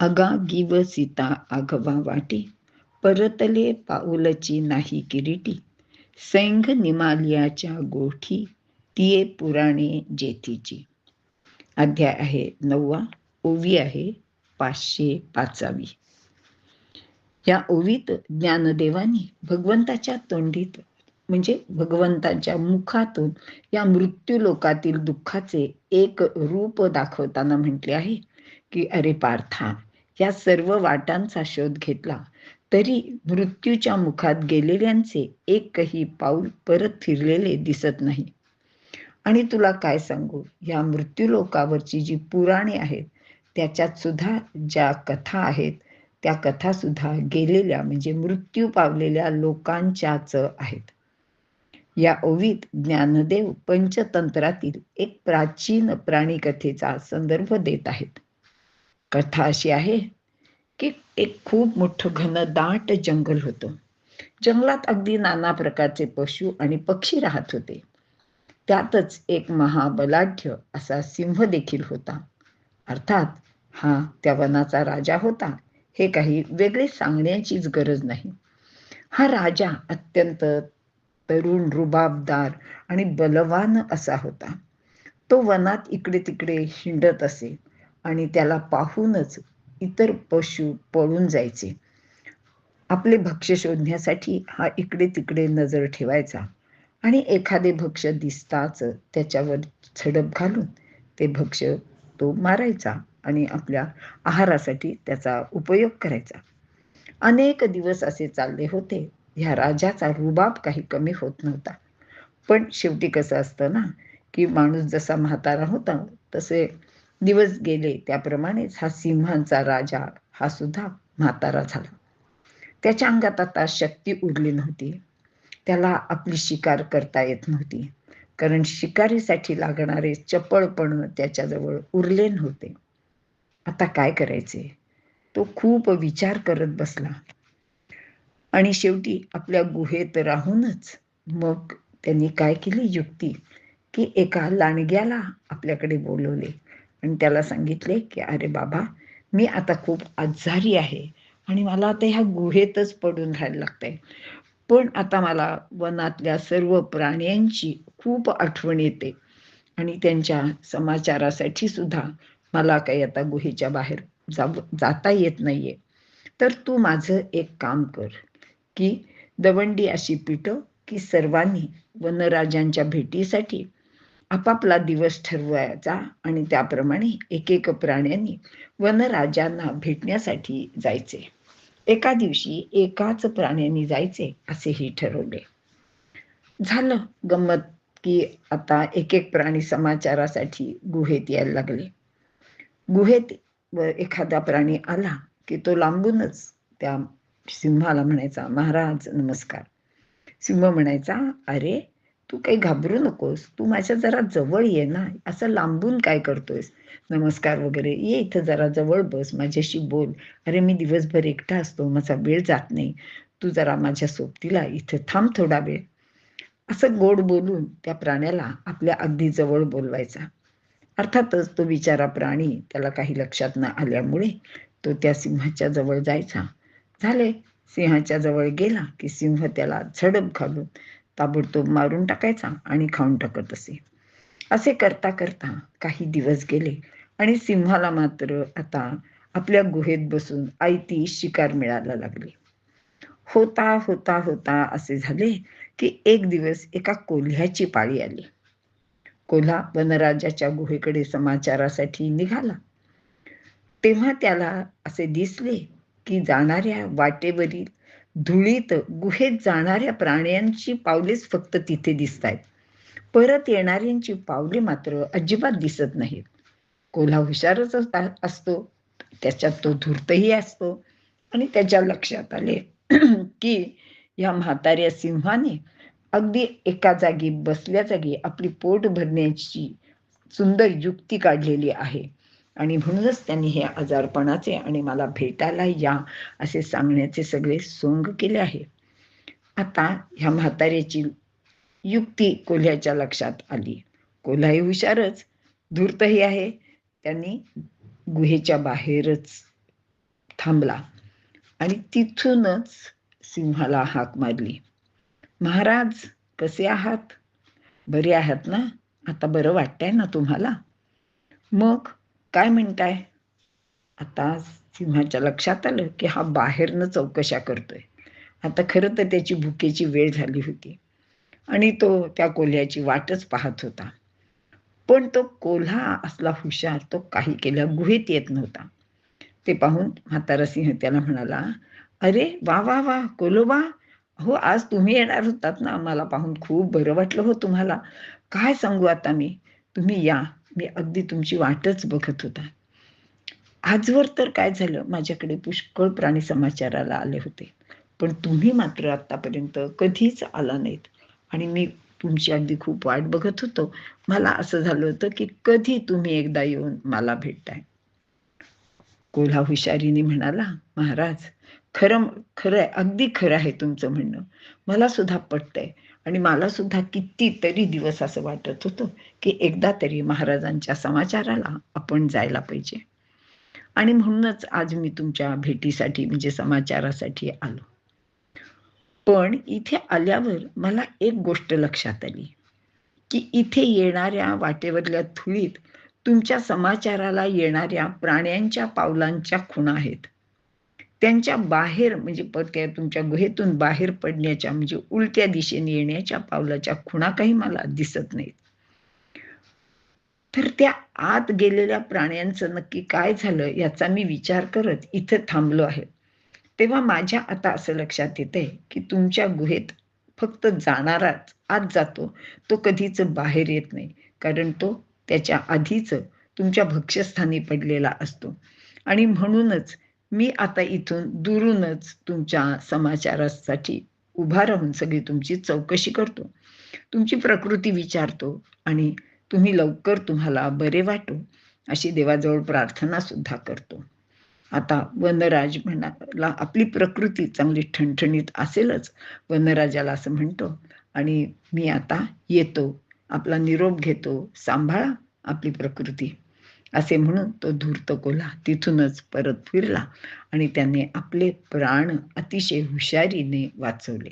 अगा गिव सीता आघवा वाटी. परतले पाऊलची नाही किरीटी. सैंघ निमालियाच्या गोठी. तिये पुराणे जेथीची. अध्याय आहे नववा. ओवी आहे पाचशे पाचावी. या ओवीत ज्ञानदेवानी भगवंताच्या तोंडीत म्हणजे भगवंताच्या मुखातून या मृत्यू लोकातील दुःखाचे एक रूप दाखवताना म्हटले आहे की अरे पार्था या सर्व वाटांचा शोध घेतला. तरी मृत्यूच्या मुखात गेलेल्यांचे एकही पाऊल परत फिरलेले दिसत नाही. आणि तुला काय सांगू? या मृत्यू लोकावरची जी पुराणे आहेत त्याच्यात सुद्धा ज्या कथा आहेत त्या कथा सुद्धा गेलेल्या म्हणजे मृत्यू पावलेल्या लोकांच्याच आहेत. या ओवीत ज्ञानदेव पंचतंत्रातील एक प्राचीन प्राणी कथेचा संदर्भ देत आहेत. कथा अशी आहे की एक खूप मोठं घन दाट जंगल होतं. जंगलात अगदी नाना प्रकारचे पशु आणि पक्षी राहत होते. त्यातच एक महाबलाढ्य असा सिंह देखील होता. अर्थात हा त्या वनाचा राजा होता. हे काही वेगळे सांगण्याचीच गरज नाही. हा राजा अत्यंत तरुण रुबाबदार आणि बलवान असा होता. तो वनात इकडे तिकडे हिंडत असे. आणि त्याला पाहूनच इतर पशु पळून जायचे. आपले भक्ष्य शोधण्यासाठी हा इकडे तिकडे नजर ठेवायचा आणि एखादे भक्ष्य दिसताच त्याच्यावर झडप घालून ते भक्ष्य तो मारायचा आणि आपल्या आहारासाठी त्याचा उपयोग करायचा. अनेक दिवस असे चालले होते. ह्या राजाचा रुबाब काही कमी होत नव्हता. पण शेवटी कसं असतं ना की माणूस जसा म्हातारा होता तसे दिवस गेले. त्याप्रमाणेच हा सिंहांचा राजा हा सुद्धा म्हातारा झाला. त्याच्या अंगात आता शक्ती उरली नव्हती. त्याला आपली शिकार करता येत नव्हती. कारण शिकारीसाठी लागणारे चपळपण त्याच्याजवळ उरले नव्हते. आता काय करायचे? तो खूप विचार करत बसला. आणि शेवटी आपल्या गुहेत राहूनच मग त्यांनी काय केली युक्ती? की एका लांडग्याला आपल्याकडे बोलवले. आणि त्याला सांगितले की अरे बाबा मी आता खूप आजारी आहे आणि मला आता ह्या गुहेतच पडून राहायला लागतंय. पण आता मला वनातल्या सर्व प्राण्यांची खूप आठवण येते आणि त्यांच्या समाचारासाठी सुद्धा मला काही आता गुहेच्या बाहेर जा जाता येत नाहीये. तर तू माझं एक काम कर की दवंडी अशी पिट की सर्वांनी वनराजांच्या भेटीसाठी आपापला दिवस ठरवायचा आणि त्याप्रमाणे एक एक प्राण्यांनी वनराजांना भेटण्यासाठी जायचे. एका दिवशी एकाच प्राण्यांनी जायचे असेही ठरवले. झालं गंमत की आता एक एक प्राणी समाचारासाठी गुहेत यायला लागले. गुहेत एखादा प्राणी आला की तो लांबूनच त्या सिंहाला म्हणायचा महाराज नमस्कार. सिंह म्हणायचा अरे तू काही घाबरू नकोस. तू माझ्या जरा जवळ ये ना. असं लांबून काय करतोयस? नमस्कार वगैरे. ये इथं जरा जवळ बस. माझ्याशी बोल. अरे मी दिवसभर एकटा असतो. माझा वेळ जात नाही. तू जरा माझ्या सोबतीला इथे थांब थोडा वेळ. असं गोड बोलून त्या प्राण्याला आपल्या अगदी जवळ बोलवायचा. अर्थातच तो बिचारा प्राणी त्याला काही लक्षात न आल्यामुळे तो त्या सिंहाच्या जवळ जायचा. झाले. सिंहाच्या जवळ गेला की सिंह त्याला झडप घालून ताबडतोब मारून टाकायचा आणि खाऊन टाकत असे. असे करता करता काही दिवस गेले आणि सिंहाला मात्र आता आपल्या गुहेत बसून आयती शिकार मिळायला लागली. होता होता होता असे झाले की एक दिवस एका कोल्ह्याची पाळी आली. कोल्हा वनराजाच्या गुहेकडे समाचारासाठी निघाला. तेव्हा त्याला असे दिसले की जाणाऱ्या वाटेवरील धुळीत गुहेत जाणाऱ्या प्राण्यांची पावलेच फक्त तिथे दिसत आहेत परत येणाऱ्यांची पावले मात्र अजिबात दिसत नाहीत. कोल्हा हुशारच असतो. त्याच्यात तो धूर्तही असतो. आणि त्याच्या लक्षात आले की या म्हाताऱ्या सिंहाने अगदी एका जागी बसल्या जागी आपली पोट भरण्याची सुंदर युक्ती काढलेली आहे. आणि म्हणूनच त्यांनी हे आजारपणाचे आणि मला भेटायला या असे सांगण्याचे सगळे सोंग केले आहे. आता ह्या म्हाताऱ्याची युक्ती कोल्ह्याच्या लक्षात आली. कोल्हाही हुशारच धूर्तही आहे. त्यांनी गुहेच्या बाहेरच थांबला आणि तिथूनच सिंहाला हाक मारली. महाराज कसे आहात? बरे आहात ना. आता बरं वाटतंय ना तुम्हाला. मग काय म्हणताय? आता सिंहाच्या लक्षात आलं की हा बाहेरनं चौकशा करतोय. आता खरं तर त्याची भुकेची वेळ झाली होती. आणि तो त्या कोल्ह्याची वाटच पाहत होता. पण तो कोल्हा असला हुशार तो काही केल्या गुहेत येत नव्हता. ते पाहून म्हातारा सिंह त्याला म्हणाला अरे वा वा वा कोलोबा हो आज तुम्ही येणार होतात ना? मला पाहून खूप बरं वाटलं हो तुम्हाला. काय सांगू आता मी? तुम्ही या. मी अगदी तुमची वाटच बघत होता. आजवर तर काय झालं? माझ्याकडे पुष्कळ प्राणी समाचाराला आले होते. पण तुम्ही मात्र आतापर्यंत कधीच आला नाहीत. आणि मी तुमची अगदी खूप वाट बघत होतो. मला असं झालं होतं की कधी तुम्ही एकदा येऊन मला भेटताय? कोल्हा हुशारीने म्हणाला महाराज खरं खरं आहे अगदी खरं आहे तुमचं म्हणणं. मला सुद्धा पटतंय. आणि मला सुद्धा कितीतरी दिवस असं वाटत होतं की एकदा तरी महाराजांच्या समाचाराला आपण जायला पाहिजे. आणि म्हणूनच आज मी तुमच्या भेटीसाठी म्हणजे समाचारासाठी आलो. पण इथे आल्यावर मला एक गोष्ट लक्षात आली की इथे येणाऱ्या वाटेवरल्या थुळीत तुमच्या समाचाराला येणाऱ्या प्राण्यांच्या पावलांच्या खुणा आहेत. त्यांच्या बाहेर म्हणजे तुमच्या गुहेतून बाहेर पडण्याच्या म्हणजे उलट्या दिशेने येण्याच्या पावलाच्या खुणा काही मला दिसत नाहीत. तर त्या आत गेलेल्या प्राण्यांचं नक्की काय झालं याचा मी विचार करत इथं थांबलो आहे. तेव्हा माझ्या आता असं लक्षात येतंय की तुमच्या गुहेत फक्त जाणाराच आत जातो तो कधीच बाहेर येत नाही. कारण तो त्याच्या आधीच तुमच्या भक्ष्यस्थानी पडलेला असतो. आणि म्हणूनच मी आता इथून दुरूनच तुमच्या समाचारासाठी उभा राहून सगळी तुमची चौकशी करतो. तुमची प्रकृती विचारतो आणि तुम्ही लवकर तुम्हाला बरे वाटो अशी देवाजवळ प्रार्थना सुद्धा करतो. आता वनराज म्हणाला आपली प्रकृती चांगली ठणठणीत असेलच वनराजाला असं म्हणतो. आणि मी आता येतो आपला निरोप घेतो सांभाळा आपली प्रकृती. असे म्हणून तो धूर्त कोला तिथूनच परत फिरला आणि त्याने आपले प्राण अतिशय हुशारीने वाचवले.